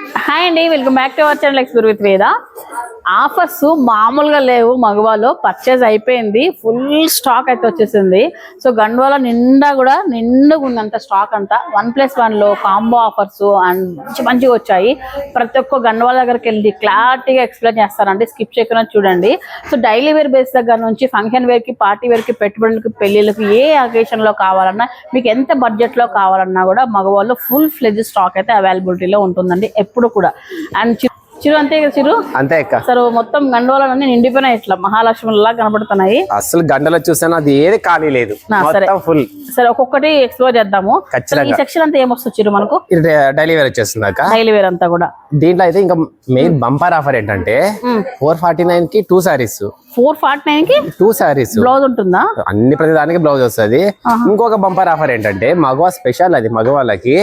Hi అండి welcome back to our channel explore with Veda offers మామూలుగా లేవు మగవాళ్ళు. పర్చేజ్ అయిపోయింది ఫుల్ స్టాక్ అయితే వచ్చేసింది. సో గండ్వాల నిండా కూడా నిండుగా ఉంది అంత. స్టాక్ అంతా వన్ ప్లస్ వన్లో కాంబో ఆఫర్స్ అండ్ మంచి మంచిగా వచ్చాయి. ప్రతి ఒక్క గండ్వాల దగ్గరికి వెళ్ళి క్లారిటీగా ఎక్స్ప్లెయిన్ చేస్తారండి. స్కిప్ చేయకుండా చూడండి. సో డైలీ వేర్ బేస్ దగ్గర నుంచి ఫంక్షన్ వేర్కి పార్టీ వేర్కి పెట్టుబడులకి పెళ్ళిళ్ళకి ఏ అకేషన్లో కావాలన్నా మీకు ఎంత బడ్జెట్లో కావాలన్నా కూడా మగవాళ్ళు ఫుల్ ఫ్లెజ్ స్టాక్ అయితే అవైలబిలిటీలో ఉంటుందండి. ఎప్పుడు కూడా. అండ్ చిరు అంతే కదా చిరు? అంతే అక్క. సరే మొత్తం గండవాళ్ళన్నీ నిండిపోయినాయి ఇట్లా మహాలక్ష్మిలా కనబడుతున్నాయి. అసలు గంటలో చూసాను అది ఏది ఖాళీ లేదు. ఫుల్ సరే. ఒక్కొక్కటి ఎక్స్ప్లోర్ చేద్దాము. ఈ. సెక్షన్ అంతా ఏమొస్తుంది చిరు మనకు? డైలీ వేర్ వచ్చేస్తుంది అక్క. డైలీ వేర్ అంతా కూడా. దీంట్లో అయితే ఇంకా మెయిన్ బంపర్ ఆఫర్ ఏంటంటే ఫోర్ ఫార్టీ నైన్కి టూ సారీస్ ఫోర్ ఫార్టీ నైన్కి టూ సారీస్ బ్లౌజ్ ఉంటుందా? అన్ని ప్రతి దానికి బ్లౌజ్ వస్తుంది. ఇంకొక బంపర్ ఆఫర్ ఏంటంటే మగవా స్పెషల్ అది. మగవాళ్ళకి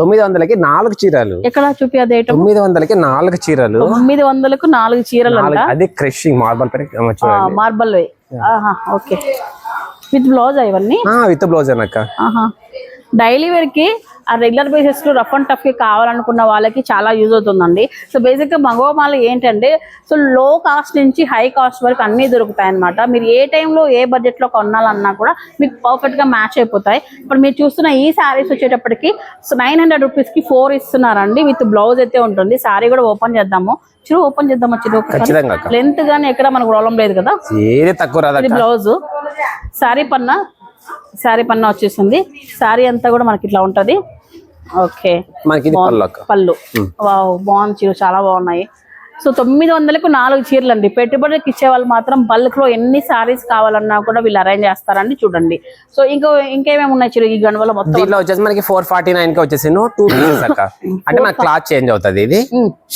తొమ్మిది వందలకి నాలుగు చీరలు. ఎక్కడ చూపి అది తొమ్మిది వందలకి నాలుగు చీరలు. తొమ్మిది వందలకు నాలుగు చీరలు అది crushing marble marble okay with blouse ఇవన్నీ? విత్ బ్లౌజ్ అనక్క డైలీ వేర్కి ఆ రెగ్యులర్ బేసిస్లో రఫ్ అండ్ టఫ్కి కావాలనుకున్న వాళ్ళకి చాలా యూజ్ అవుతుందండి. సో బేసిక్గా మగవ మాల ఏంటంటే సో లో కాస్ట్ నుంచి హై కాస్ట్ వరకు అన్ని దొరుకుతాయి అనమాట మీరు ఏ టైంలో ఏ బడ్జెట్లో కొనాలన్నా కూడా మీకు పర్ఫెక్ట్గా మ్యాచ్ అయిపోతాయి. ఇప్పుడు మీరు చూస్తున్న ఈ శారీస్ వచ్చేటప్పటికి సో నైన్ హండ్రెడ్ రూపీస్కి ఫోర్ ఇస్తున్నారండి విత్ బ్లౌజ్ అయితే ఉంటుంది. శారీ కూడా ఓపెన్ చేద్దాము. చిరు ఓపెన్ చేద్దాము చిరు లెంత్ గానీ ఎక్కడ మనకు ప్రాబ్లం లేదు కదా. తక్కువ బ్లౌజ్ శారీ పన్న శారీ పన్న వచ్చేసింది. శారీ అంతా కూడా మనకి ఇట్లా ఉంటది. ఓకే. మనకి పళ్ళు బాగుంది చీర చాలా బాగున్నాయి. సో తొమ్మిది వందలకు నాలుగు చీరలు అండి పెట్టుబడికి ఇచ్చే వాళ్ళు మాత్రం బల్క్లో ఎన్ని సారీస్ కావాలన్నా కూడా వీళ్ళు అరేంజ్ చేస్తారండి చూడండి. సో ఇంకా ఇంకేమేమి ఉన్నాయి చీర ఈ గణవల మొత్తం? దీంట్లో వచ్చేసి మనకి ఫోర్ ఫార్టీ నైన్కి వచ్చేసి టూ పీసెస్ అక్క. అంటే మనకి క్లాత్ చేంజ్ అవుతుంది ఇది.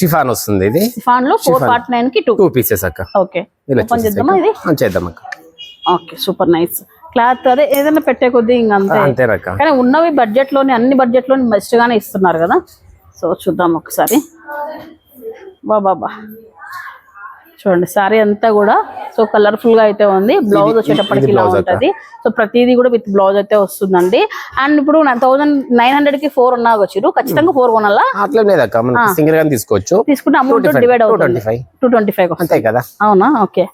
షిఫాన్ వస్తుంది ఇది. ఫాన్లో ఫోర్ ఫార్టీ నైన్కి టూ పీసెస్ అక్క. ఓకే. చేద్దామా ఇది? చేద్దాం అక్క. Okay super nice. క్లాత్ అదే ఏదైనా పెట్టే కొద్దీ ఇంక అంతే. అంతేనక్క కానీ ఉన్నవి బడ్జెట్లోని అన్ని బడ్జెట్లోని బెస్ట్ గానే ఇస్తున్నారు కదా. సో చూద్దాం ఒకసారి. బాబా చూడండి సారీ అంతా కూడా సో కలర్ఫుల్గా అయితే ఉంది. బ్లౌజ్ వచ్చేటప్పటికి ఇలా ఉంటది. సో ప్రతిదీ కూడా విత్ బ్లౌజ్ అయితే వస్తుందండి. అండ్ ఇప్పుడు థౌసండ్ నైన్ హండ్రెడ్కి ఫోర్ ఉన్నా వచ్చిరు ఖచ్చితంగా ఫోర్ కొనాలా? అట్లా సింగిల్గా తీసుకోవచ్చు. తీసుకుంటే అమౌంట్ డివైడ్ అవుతుంది. టూ ట్వంటీ ఫైవ్ అంతే కదా? అవునా? ఓకే.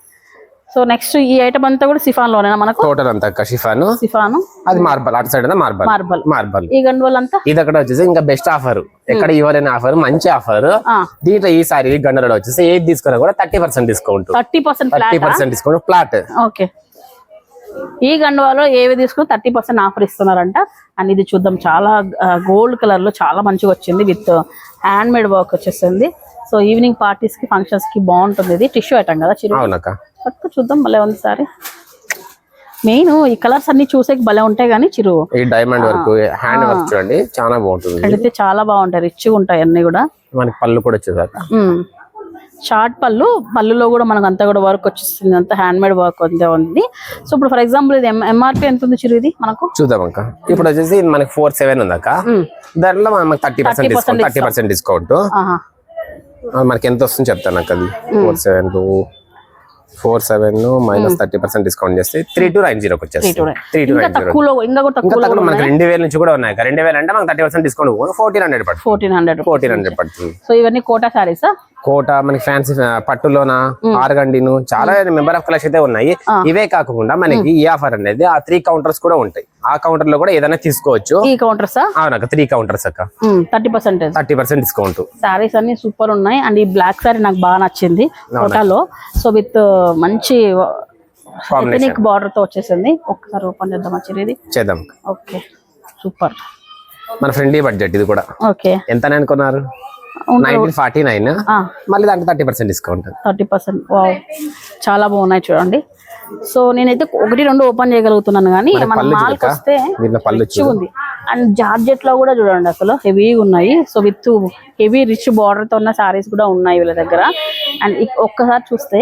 సో నెక్స్ట్ ఈ ఐటమ్ అంతా కూడా సిఫాన్ లోనేనా మనకు? టోటల్ అంతా షిఫాన్ సిఫాను. అది మార్బల్ అటు సైడ్ మార్బల్. మార్బల్. మార్బల్. ఈ గండువల్ అంతా ఇది అక్కడ వచ్చేసి ఇంకా బెస్ట్ ఆఫర్ ఎక్కడ ఇవ్వలేని ఆఫర్ మంచి ఆఫర్. దీంట్లో ఈ సారీ గండలో వచ్చేసి ఏది తీసుకున్నా కూడా thirty percent discount thirty percent thirty percent discount flat okay. ఈ గండువాలో ఏవి తీసుకుని థర్టీ పర్సెంట్ ఆఫర్ ఇస్తున్నారంట. అండ్ ఇది చూద్దాం చాలా గోల్డ్ కలర్లో చాలా మంచిగా వచ్చింది విత్ హ్యాండ్ మేడ్ వర్క్ వచ్చేసింది. సో ఈవినింగ్ పార్టీస్కి ఫంక్షన్స్కి బాగుంటుంది ఇది. టిష్యూ ఐటమ్ కదా చిరు? అవునక్క పట్టు చూద్దాం భలే ఉంది సారీ. మెయిన్ ఈ కలర్స్ అన్ని చూసే భలే ఉంటాయి కానీ చిరు. ఈ డైమండ్ వర్క్ హ్యాండ్ వర్క్ చూడండి చాలా బాగుంటుంది. కడితే చాలా బాగుంటాయి రిచ్గా ఉంటాయి అన్ని కూడా. మనకి పళ్ళు కూడా వచ్చేదాకా షార్ట్ పళ్ళు పళ్ళులో కూడా మనకు అంతా కూడా వర్క్ వచ్చేస్తుంది అంతా హ్యాండ్ మేడ్ వర్క్ అంతే ఉంది. సో ఇప్పుడు ఫర్ ఎగ్జాంపుల్ ఇది ఎంఆర్పి ఎంత ఉంది చిరు ఇది మనకు? చూద్దాం అక్క. ఇప్పుడు వచ్చేసి మనకి ఫోర్ సెవెన్ ఉంది అక్క. దాంట్లో మనకి thirty percent discount thirty percent discount మనకి ఎంత వస్తుంది చెప్తాను అక్క అది? Four seven two four seven minus thirty percent discount చేస్తే త్రీ టూ నైన్ జీరోకి వచ్చేసి త్రీ టూ నైన్. జీరో. మనకి రెండు వేల నుంచి కూడా ఉన్నాయి. రెండు వేలు అంటే మనకి thirty percent discount fourteen hundred పడుతుంది. ఫోర్టీన్ హండ్రెడ్ ఫోర్టీన్ హండ్రెడ్ పడుతుంది. సో ఇవన్నీ కోటా శారీసా కోట మనకి ఫ్యాన్సీ పట్టులోన ఆరుగండిను చాలా మెంబర్ ఆఫ్ కలెక్షన్ అయితే ఉన్నాయి. ఇవే కాకుండా మనకి ఈ ఆఫర్ అనేది ఆ త్రీ కౌంటర్స్ కూడా ఉంటాయి. ఆ కౌంటర్లో కూడా ఏదైనా తీసుకోవచ్చు. ఈ కౌంటర్సా అవునక్క త్రీ కౌంటర్స్ అక్క. Thirty percentage thirty percent discount saris అన్ని సూపర్ ఉన్నాయి. అండ్ ఈ బ్లాక్ శారీ నాకు బాగా నచ్చింది కోటాలో సో విత్ మంచి ఎథనిక్ బార్డర్తో వచ్చేసింది. ఒక్కసారి ఓపెన్ చేద్దాం వచ్చేది చేద్దాం. ఓకే సూపర్ మన ఫ్రెండ్లీ బడ్జెట్ ఇది కూడా. ఓకే ఎంత అనుకున్నారు నైన్టీన్ ఫార్టీ నైన్ మళ్ళీ దాంట్లో thirty percent discount thirty percent చాలా బాగున్నాయి చూడండి. సో నేనైతే ఒకటి రెండు ఓపెన్ చేయగలుగుతున్నాను కానీ మన మాల్కి? వస్తే ఉంది. అండ్ జార్జెట్లో కూడా చూడండి అసలు హెవీగా ఉన్నాయి. సో విత్ హెవీ రిచ్ బార్డర్తో ఉన్న సారీస్ కూడా ఉన్నాయి వీళ్ళ దగ్గర. అండ్ ఒక్కసారి చూస్తే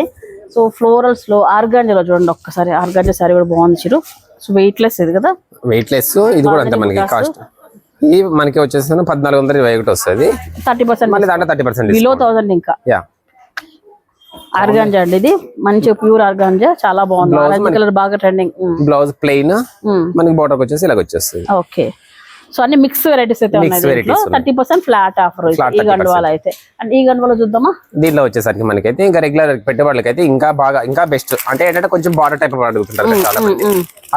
సో ఫ్లోరల్స్లో ఆర్గాంజలో చూడండి ఒక్కసారి. ఆర్గాంజా సారీ కూడా బాగుంది చిరు సో వెయిట్ లెస్ ఇది కదా? వెయిట్ లెస్ ఇది కూడా అంతే మనకి కాస్ట్ ఇది మనకి వచ్చేసి పద్నాలుగు వందల ఇరవై ఒకటి వస్తుంది. థర్టీ పర్సెంట్ మళ్ళీ దాంట్లో థర్టీ పర్సెంట్ బిలో థౌసండ్ ఇంకా. యా ఆర్గాంజా అండి ఇది. మంచి ప్యూర్ ఆర్గాంజా. చాలా బాగుంది. ఆరెంజ్ కలర్ బాగా ట్రెండింగ్ బ్లౌజ్ ప్లెయిన్ మనకి బోర్డర్ వచ్చేసి ఇలాగ వచ్చేస్తుంది. ఓకే. సో అన్ని మిక్స్ వెరైటీస్ అయితే ఉన్నాయి. థర్టీ పర్సెంట్ ఫ్లాట్ ఆఫర్ ఈ గండువాల అయితే. అండ్ ఈ గండువాల చూద్దామా? దీనిలో వచ్చేసరికి మనకైతే ఇంకా రెగ్యులర్ పెట్టుబడులకి అయితే ఇంకా బాగా ఇంకా బెస్ట్ అంటే ఏంటంటే కొంచెం బార్డర్ టైప్ అడుగుతుంటారు కదా చాలా మంది.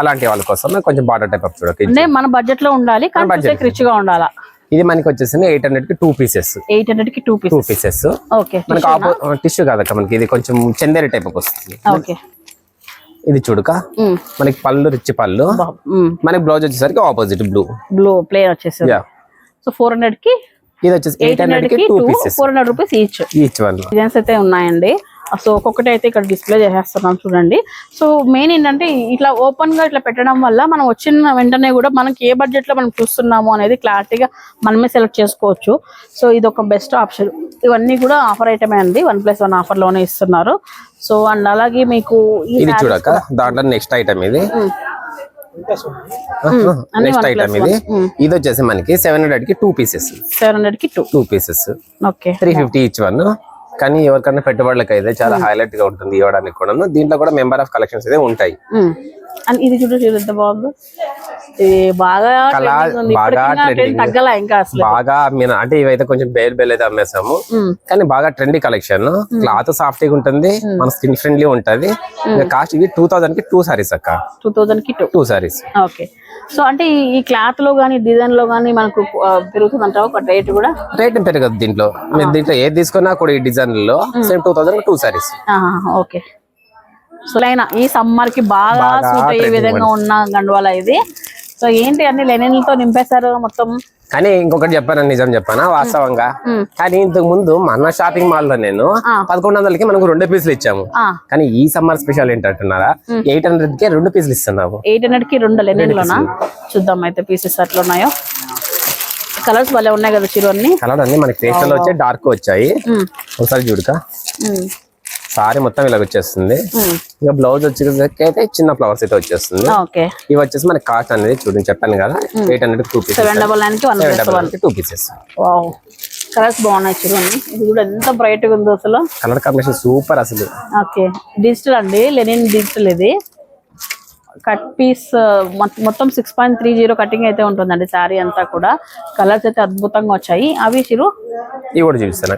అలాంటి వాళ్ళ కోసం కొంచెం బార్డర్ టైప్ చూడక అంటే మన బడ్జెట్లో ఉండాలి కానీ. రిచ్గా ఉండాలా? ఇది మనకి వచ్చేసి ఎయిట్ హండ్రెడ్కి టూ పీసెస్ ఎయిట్ హండ్రెడ్కి టూ టూ పీసెస్ మనకి ఆపో టిష్యూ కాదక్క మనకి ఇది కొంచెం చందేరి టైప్ వస్తుంది. ఓకే ఇది చూడక? మనకి పళ్ళు రిచ్ పళ్ళు. మనకి బ్లౌజ్ వచ్చేసరికి ఆపోజిట్ బ్లూ బ్లూ ప్లేన్ వచ్చేసి సో ఫోర్ హండ్రెడ్కి ఇది వచ్చేసి ఎయిట్ హండ్రెడ్కి two pieces four hundred rupees each each one designs అయితే ఉన్నాయండి. సో ఒక్కొక్కటి అయితే ఇక్కడ డిస్ప్లే చేసేస్తున్నాం చూడండి. సో మెయిన్ ఏంటంటే ఇట్లా ఓపెన్గా ఇట్లా పెట్టడం వల్ల మనం వచ్చిన వెంటనే కూడా మనకి ఏ బడ్జెట్లో మనం చూస్తున్నాము అనేది క్లారిటీగా మనమే సెలెక్ట్ చేసుకోవచ్చు. సో ఇది ఒక బెస్ట్ ఆప్షన్ ఇవన్నీ కూడా ఆఫర్ ఐటమే అండి. వన్ ప్లస్ వన్ ఆఫర్లోనే ఇస్తున్నారు. సో అండ్ అలాగే మీకు ఇది చూడక దాంట్లో నెక్స్ట్ ఐటమ్ ఇది. అన్ని నెక్స్ట్ one ఐటమ్ ఇది. ఇది వచ్చేసి మనకి సెవెన్ హండ్రెడ్కి టూ పీసెస్ సెవెన్ హండ్రెడ్కి two two pieces okay three fifty each one కానీ ఎవరికైనా పెట్టుబడులకు అయితే చాలా హైలైట్గా ఉంటుంది ఇవ్వడానికి కూడా దీంట్లో కూడా మెంబర్ ఆఫ్ కలెక్షన్స్ అయితే ఉంటాయి. అండ్ ఇది చూడు చూడు ఎంత బాగుందో. బాగా. తగ్గల ఇంకా అసలు. బాగా మీన అంటే ఇవైతే కొంచెం బేల్ బేల్ అయితే అమ్మేసాము. మ్మ్. కానీ బాగా ట్రెండీ కలెక్షన్ క్లాత్ సాఫ్ట్గా ఉంటుంది మన స్కిన్ ఫ్రెండ్లీ ఉంటది. కాస్ట్ ఇది టూ థౌసండ్కి టూ సారీస్ అక్క. టూ థౌజండ్కి టూ సారీస్ ఓకే. సో అంటే ఈ- ఈ క్లాత్లో గానీ డిజైన్లో గానీ మనకు పెరుగుతుంది అంటావు ఒక రేట్ కూడా? రేట్ పెరగదు దీంట్లో. మీరు దీంట్లో ఏది తీసుకున్నా కూడా ఈ డిజైన్లో same two thousand two saris okay. So line ఈ సమ్మర్కి బాగా సూట్ అయ్యే విధంగా ఉన్న గండువాల ఇది. సో ఏంటి అన్ని లెనిన్లతో నింపేశారు మొత్తం? కానీ ఇంకొకటి చెప్పాను నిజం చెప్పానా? వాస్తవంగా. కానీ ఇంతకు ముందు మన షాపింగ్ మాల్లో నేను పదకొండు వందలకి మనకు రెండు పీసులు ఇచ్చాము. కానీ ఈ సమ్మర్ స్పెషల్ ఏంటంటున్నారా? ఎయిట్ హండ్రెడ్కి రెండు పీసులు ఇస్తున్నాము ఎయిట్ హండ్రెడ్కి రెండు లెనిన్ లోనా చూద్దాం అయితే పీసెస్ అట్లా ఉన్నాయో. కలర్స్ భలే ఉన్నాయి కదా చిరు అన్ని కలర్ అన్ని మనకి పేస్టల్ వచ్చాయి డార్క్ వచ్చాయి. ఒకసారి చూడక. సారీ మొత్తం ఇలాగ వచ్చేస్తుంది. ఇంకా బ్లౌజ్ వచ్చేసరికి అయితే చిన్న ఫ్లవర్స్ అయితే వచ్చేస్తుంది. ఓకే. ఇవి వచ్చేసి మనకి కాస్ట్ అనేది చూడండి చెప్పాను కదా eight hundred two pieces seven double nine two pieces wow colours బాగున్నాయి అన్ని ఇది కూడా ఎంత బ్రైట్గా ఉందో అసలు. కలర్ కాంబినేషన్ సూపర్ అసలు. ఓకే. డిజిటల్ అండి లెనిన్ డిజిటల్ ఇది. కట్ పీస్ మొత్తం six point three zero cutting అయితే ఉంటుందండి శారీ అంతా కూడా. కలర్స్ అయితే అద్భుతంగా వచ్చాయి. అవి చిరు ఇవి కూడా చూపిస్తాను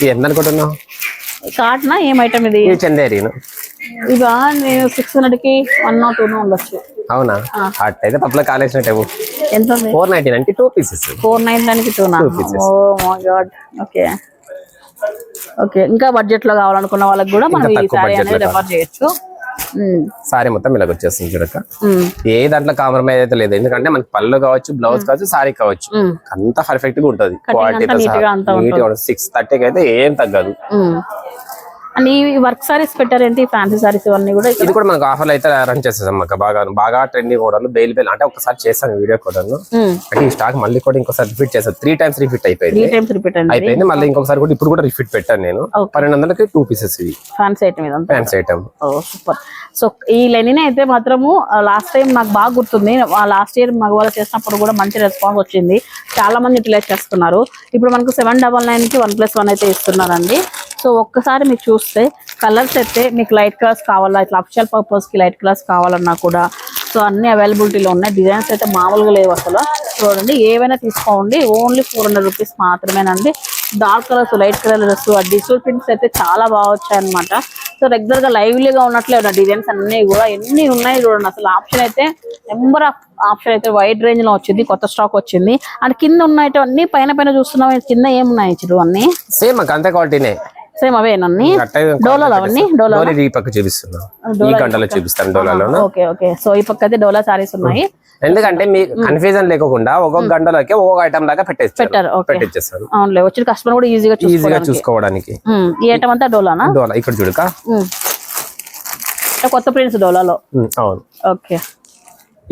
ఇది ఎంత అనుకుంటున్నావు? కాటనా ఏం ఐటమ్ ఇది? చందేరీను. ఇవా? నేను సిక్స్ హండ్రెడ్కి వన్ నాట్ టూ ఉండొచ్చు. అవునా? అట్టయితే పప్పులో కాలేసినట్టు ఎంత ఉంది? ఫోర్ నైన్టీ నైన్కి టూ పీసెస్ ఫోర్ నైన్ దానికి టూనా pieces. Oh my God okay okay ఇంకా బడ్జెట్లో కావాలనుకున్న వాళ్ళకి కూడా మనం ఈ budget అనేది రెఫర్ చేయొచ్చు. సారీ మొత్తం ఇలాగ వచ్చేస్తుంది చూడక. ఏ దాంట్లో కాంప్రమైజ్ అయితే లేదు. ఎందుకంటే మనకి పళ్ళు కావచ్చు బ్లౌజ్ కావచ్చు సారీ కావచ్చు. అంత పర్ఫెక్ట్గా ఉంటది. క్వాలిటీ సిక్స్ థర్టీకి అయితే ఏం తగ్గదు. అండ్ ఈ వర్క్ సారీస్ పెట్టారేంటి? ఫ్యాన్సీ సారీస్ ఇవన్నీ కూడా ఇది కూడా మనకు ఆఫర్లు అయితే రన్ చేసేసాం అక్క. బాగా బాగా ట్రెండింగ్ కూడా బెయిల్ బెయిల్ అంటే ఒకసారి చేస్తాను వీడియో కూడా అంటే ఈ స్టాక్ మళ్ళీ కూడా ఇంకోసారి రిపీట్ చేస్తాను త్రీ టైమ్స్ రిపీట్ అయిపోయింది. త్రీ టైమ్స్ రిపీట్ అయిపోయింది. మళ్ళీ ఇంకొకసారి కూడా ఇప్పుడు కూడా రిపీట్ పెట్టాను నేను. పన్నెండు వందలకి టూ పీసెస్ ఇవి. Fancy item fancy item oh super so ఈ లెనిన్ అయితే మాత్రము లాస్ట్ టైం నాకు బాగా గుర్తుంది. లాస్ట్ ఇయర్ మగవాళ్ళు చేసినప్పుడు కూడా మంచి రెస్పాన్స్ వచ్చింది. చాలా మంది యూటిలైజ్ చేస్తున్నారు. ఇప్పుడు మనకు సెవెన్ డబల్ నైన్కి వన్ ప్లస్ వన్ అయితే ఇస్తున్నారండి. సో ఒక్కసారి మీరు చూస్తే కలర్స్ అయితే మీకు లైట్ కలర్స్ కావాలా ఇట్లా అఫిషియల్ పర్పస్కి లైట్ కలర్స్ కావాలన్నా కూడా. సో అన్ని అవైలబిలిటీలో ఉన్నాయి. డిజైన్స్ అయితే మామూలుగా లేవు అసలు. చూడండి ఏవైనా తీసుకోండి. ఓన్లీ ఫోర్ హండ్రెడ్ రూపీస్ మాత్రమేనండి. డార్క్ కలర్స్ లైట్ కలర్స్ ఆ డిజిటల్ ప్రింట్స్ అయితే చాలా బాగా వచ్చాయన్నమాట. సో రెగ్యులర్గా లైవ్లీగా ఉన్నట్లే ఉన్నాయి. డిజైన్స్ అన్ని కూడా ఎన్ని ఉన్నాయి చూడండి. అసలు ఆప్షన్ అయితే నెంబర్ ఆఫ్ ఆప్షన్ అయితే వైడ్ రేంజ్లో వచ్చింది కొత్త స్టాక్ వచ్చింది. అండ్ కింద ఉన్నాయి అన్ని పైన పైన చూస్తున్నాం. కింద ఏమున్నాయి చూడు అన్నీ? సేమ్ అంతే క్వాలిటీనే సేమ్ అవేనన్నీ డోలాలు అవన్నీ డోలా డోలీ ఈ పక్క చూపిస్తున్నా. ఈ గంటలో చూపిస్తాను డోలాలో ఓకే ఓకే. సో ఈ పక్క అయితే డోలా సారీస్ ఉన్నాయి. ఎందుకంటే మీ కన్ఫ్యూజన్ లేకుండా ఒక్కొక్క గంటలోకి ఒక్కొక్క ఐటమ్ లాగా పెట్టేస్తారు. పెట్టించేస్తాను అవునులే వచ్చిన కస్టమర్ కూడా ఈజీగా ఈజీగా చూసుకోవడానికి. ఈ ఐటమ్ అంతా డోలానా? డోలా ఇక్కడ చూడక కొత్త ప్రింట్స్ డోలాలో. అవును. ఓకే.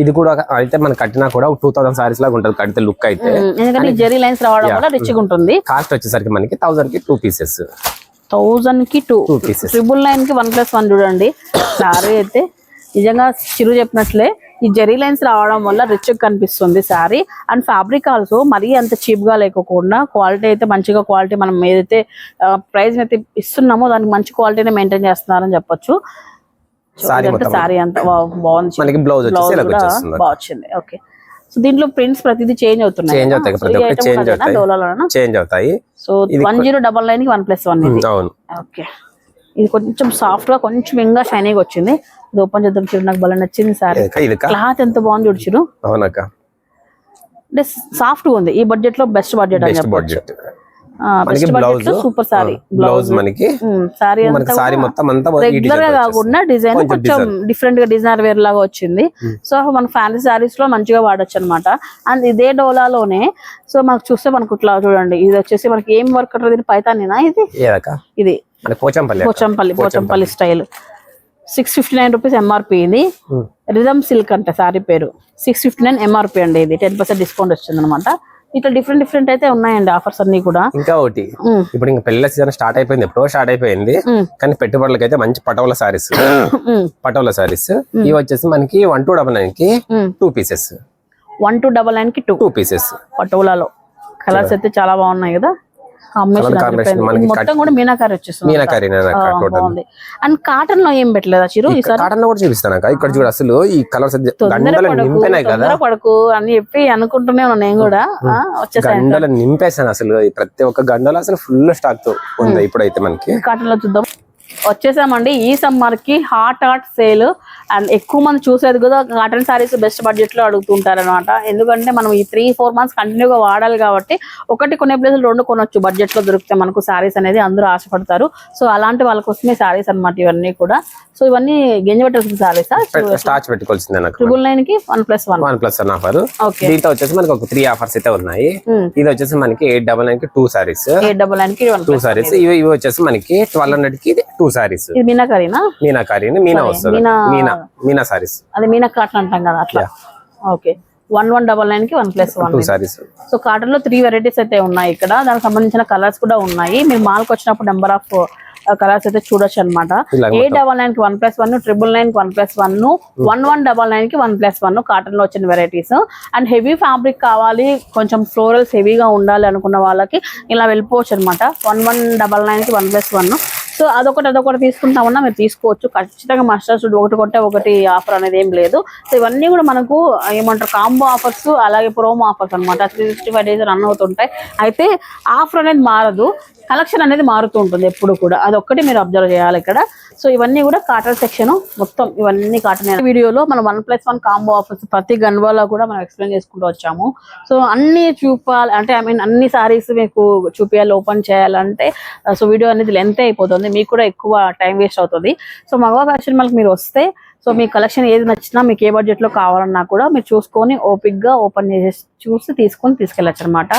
ఇది కూడా అయితే మనం కట్టినా కూడా టూ థౌసండ్ సారీస్ లాగా ఉంటుంది కడితే లుక్ అయితే. ఎందుకంటే జెరీ లైన్స్ రావడం వల్ల రిచ్గా ఉంటుంది. కాస్ట్ వచ్చేసరికి మనకి థౌసండ్కి టూ పీసెస్ థౌజండ్కి టూ ట్రిపుల్ నైన్కి వన్ ప్లస్ వన్ చూడండి. శారీ అయితే నిజంగా చిరు చెప్పినట్లే ఈ జెరీ లైన్స్ రావడం వల్ల రిచ్ కనిపిస్తుంది శారీ అండ్ ఫ్యాబ్రిక్ ఆల్సో మరీ అంత చీప్గా లేకోకుండా క్వాలిటీ అయితే మంచిగా క్వాలిటీ మనం ఏదైతే ప్రైస్ అయితే ఇస్తున్నామో దానికి మంచి క్వాలిటీనే మెయింటైన్ చేస్తున్నారని చెప్పొచ్చు. సారీ అంతా. బాగుంది. మనకి బ్లౌజ్ కూడా బాగా వచ్చింది. ఓకే సో దీంట్లో ప్రింట్స్ ప్రతిదీ చేంజ్ అవుతున్నాయి చేంజ్ అవుతాయి ప్రతి ఒక్కటి చేంజ్ అవుతాయి. చేంజ్ అవుతాయి. సో వన్ జీరో డబల్ నైన్కి వన్ ప్లస్ వన్ ఇది. అవును. ఓకే ఇది కొంచెం సాఫ్ట్గా కొంచెం ఇంకా షైనీగా వచ్చింది. ఇది ఓపెన్ చేద్దాం చూడు నాకు భలే నచ్చింది సారీ క్లాత్ ఎంత బాగుంది చూడు చూడు. అవునక్క. అంటే సాఫ్ట్గా ఉంది. ఈ బడ్జెట్లో బెస్ట్ బడ్జెట్ అని చెప్పొచ్చు. మనకి budget blouse super sari blouse మనకి. సారీ మనకి సారీ మొత్తం అంతా రెగ్యులర్గా కాకుండా డిజైన్ కొంచెం డిఫరెంట్గా డిజైనర్ వేర్ లాగా వచ్చింది. సో మన ఫ్యాన్సీ సారీస్లో మంచిగా వాడొచ్చు అనమాట అండ్ ఇదే డోలాలోనే సో మనకు చూస్తే మనకు ఇట్లా చూడండి. ఇది వచ్చేసి మనకి ఏం వర్క్ దీని పైతానేనా ఇది? ఇది. Pochampally. Pochampally Pochampally. Style. Six fifty nine rupees MRP ఇది. రిధమ్ సిల్క్ అంట సారీ పేరు. సిక్స్ ఫిఫ్టీ నైన్ ఎంఆర్పి అండి ఇది. టెన్ పర్సెంట్ డిస్కౌంట్ వచ్చింది అనమాట ఇట్లా డిఫరెంట్ డిఫరెంట్ అయితే ఉన్నాయండి ఆఫర్స్ అన్ని కూడా. ఇంకా ఒకటి. ఇప్పుడు ఇంకా పెళ్ళి సీజన్ స్టార్ట్ అయిపోయింది ఎప్పుడో స్టార్ట్ అయిపోయింది. కానీ పెట్టుబడులకి అయితే మంచి పటోల సారీస్. పటోల సారీస్ ఇవి వచ్చేసి మనకి వన్ టూ డబల్ నైన్కి. Two pieces one two double నైన్కి టూ టూ పీసెస్ పటోలాలో. కలర్స్ అయితే చాలా బాగున్నాయి కదా. కాంబినేషన్ మొత్తం కూడా మీనాకారి వచ్చేస్తుంది. మీనాకారి ఆ, టోటల్ బాగుంది. అండ్. కాటన్లో ఏం పెట్టలేదా చిరు కాటన్లో కూడా చూపిస్తాను ఇక్కడ చూడు అసలు ఈ కలర్స్ నింపినాయి కదా. పడకు అని చెప్పి అనుకుంటూనే ఉన్నాను నేను కూడా. గండలు నింపేసాను అసలు ప్రతి ఒక్క గండలు అసలు ఫుల్ స్టాక్తో ఉంది ఇప్పుడైతే మనకి. కాటన్లో చూద్దాం. వచ్చేసామండి. ఈ సమ్మర్కి హాట్ హాట్ సేల్. అండ్ ఎక్కువ మంది చూసేది కూడా కాటన్ సారీస్ బెస్ట్ బడ్జెట్లో అడుగుతుంటారు అనమాట ఎందుకంటే మనం ఈ త్రీ ఫోర్ మంత్స్ కంటిన్యూగా వాడాలి కాబట్టి ఒకటి కొనే ప్లేసులు రెండు కొనొచ్చు. బడ్జెట్లో దొరికితే మనకు సారీస్ అనేది అందరూ ఆశపడతారు. సో అలాంటి వాళ్ళ కోసమే సారీస్ అన్నమాట ఇవన్నీ కూడా. సో ఇవన్నీ గింజ పెట్టాల్సిన సారీస్? స్టార్చ్ పెట్టుకోవాల్సిందే నాకు. ట్రిపుల్ నైన్కి one plus one one plus one offer okay దీంట్లో వచ్చేసి మనకి ఒక త్రీ ఆఫర్స్ అయితే ఉన్నాయి. ఇది వచ్చేసి మనకి ఎయిట్ డబల్ నైన్కి టూ సారీస్ ఎయిట్ డబల్ నైన్కి టూ సారీస్ ఇవి ఇవి వచ్చేసి మనకి ట్వెల్వ్ హండ్రెడ్కి టూ సారీస్. ఇది మీనాకరీనా మీనాకారి మీనా వస్తుంది. మీనా- మీనా సారీస్. అది మీనా కాటన్ అంటాం కదా అట్లా. ఓకే. వన్ వన్ డబల్ నైన్కి one plus one saris so కాటన్లో త్రీ వెరైటీస్ అయితే ఉన్నాయి ఇక్కడ. దానికి సంబంధించిన కలర్స్ కూడా ఉన్నాయి. మీరు మాల్కి వచ్చినప్పుడు నెంబర్ ఆఫ్ కలర్స్ అయితే చూడొచ్చు అనమాట ఎయిట్ డబల్ నైన్కి వన్ ప్లస్ వన్ ట్రిపుల్ నైన్కి one plus one one one double నైన్కి వన్ ప్లస్ వన్ కాటన్లో వచ్చిన వెరైటీస్ అండ్ హెవీ ఫ్యాబ్రిక్ కావాలి కొంచెం ఫ్లోరల్స్ హెవీగా ఉండాలి అనుకున్న వాళ్ళకి ఇలా వెళ్ళిపోవచ్చు అనమాట వన్ వన్ డబల్ నైన్కి వన్ ప్లస్ వన్ సో అదొకటి అదొకటి తీసుకుంటామన్నా మీరు తీసుకోవచ్చు. ఖచ్చితంగా మాస్టర్ సూట్ ఒకటి కొంటే ఒకటి ఆఫర్ అనేది ఏం లేదు. సో ఇవన్నీ కూడా మనకు ఏమంటారు కాంబో ఆఫర్స్ అలాగే ప్రోమో ఆఫర్స్ అనమాట three sixty five days run అవుతుంటాయి. అయితే ఆఫర్ అనేది మారదు. కలెక్షన్ అనేది మారుతూ ఉంటుంది ఎప్పుడు కూడా. అదొక్కటి మీరు అబ్జర్వ్ చేయాలి ఇక్కడ. సో ఇవన్నీ కూడా కాటన్ సెక్షన్ మొత్తం ఇవన్నీ కాటన్ వీడియోలో మనం one plus one combo offers ప్రతి గన్వాలో కూడా మనం ఎక్స్ప్లెయిన్ చేసుకుంటూ వచ్చాము. సో అన్ని చూపాలి అంటే ఐ మీన్ అన్ని సారీస్ మీకు చూపించాలి ఓపెన్ చేయాలంటే సో వీడియో అనేది లెంత్ అయిపోతుంది. మీకు కూడా ఎక్కువ టైం వేస్ట్ అవుతుంది. సో మగవా ఫ్యాషన్ మాల్కి మీరు వస్తే సో మీ కలెక్షన్ ఏది నచ్చినా మీకు ఏ బడ్జెట్లో కావాలన్నా కూడా మీరు చూసుకొని ఓపిక్గా ఓపెన్ చేసి చూసి తీసుకొని తీసుకెళ్ళచ్చు అనమాట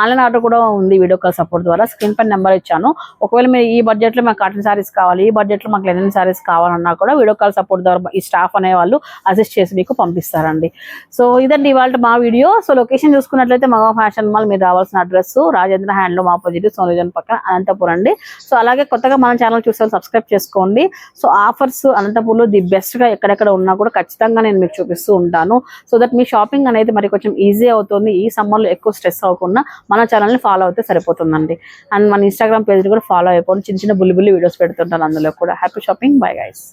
ఆన్లైన్ ఆర్డర్ కూడా ఉంది వీడియో కాల్ సపోర్ట్ ద్వారా. స్క్రీన్ పైన నెంబర్ ఇచ్చాను. ఒకవేళ మీరు ఈ బడ్జెట్లో మాకు కాటన్ శారీస్ కావాలి ఈ బడ్జెట్లో మాకు లెనిన్ సారీస్ కావాలన్నా కూడా వీడియో కాల్ సపోర్ట్ ద్వారా ఈ స్టాఫ్ అనే వాళ్ళు అసిస్ట్ చేసి మీకు పంపిస్తారండి. సో ఇదండి ఇవాళ మా వీడియో. సో లొకేషన్ చూసుకున్నట్లయితే మగ ఫ్యాషన్ మాల్ మీరు రావాల్సిన అడ్రస్ రాజేంద్ర హ్యాండ్లూమ్ ఆపోజిట్ సోనిజన్ పక్కన అనంతపురం అండి. సో అలాగే కొత్తగా మన ఛానల్ చూసే సబ్స్క్రైబ్ చేసుకోండి. సో ఆఫర్స్ అనంతపూర్లో ది బెస్ట్గా ఎక్కడెక్కడ ఉన్నా కూడా ఖచ్చితంగా నేను మీకు చూపిస్తూ ఉంటాను. సో దట్ మీ షాపింగ్ అనేది మరి కొంచెం ఈజీ అవుతుంది. ఈ సమ్మర్లో ఎక్కువ స్ట్రెస్ అవ్వకుండా మన ఛానల్ని ఫాలో అయితే సరిపోతుందండి. అండ్ మన ఇన్స్టాగ్రామ్ పేజ్ కూడా ఫాలో అయిపోండి. చిన్న చిన్న బుల్లి బుల్లి వీడియోస్ పెడుతుంటాను అందులో కూడా. Happy shopping bye guys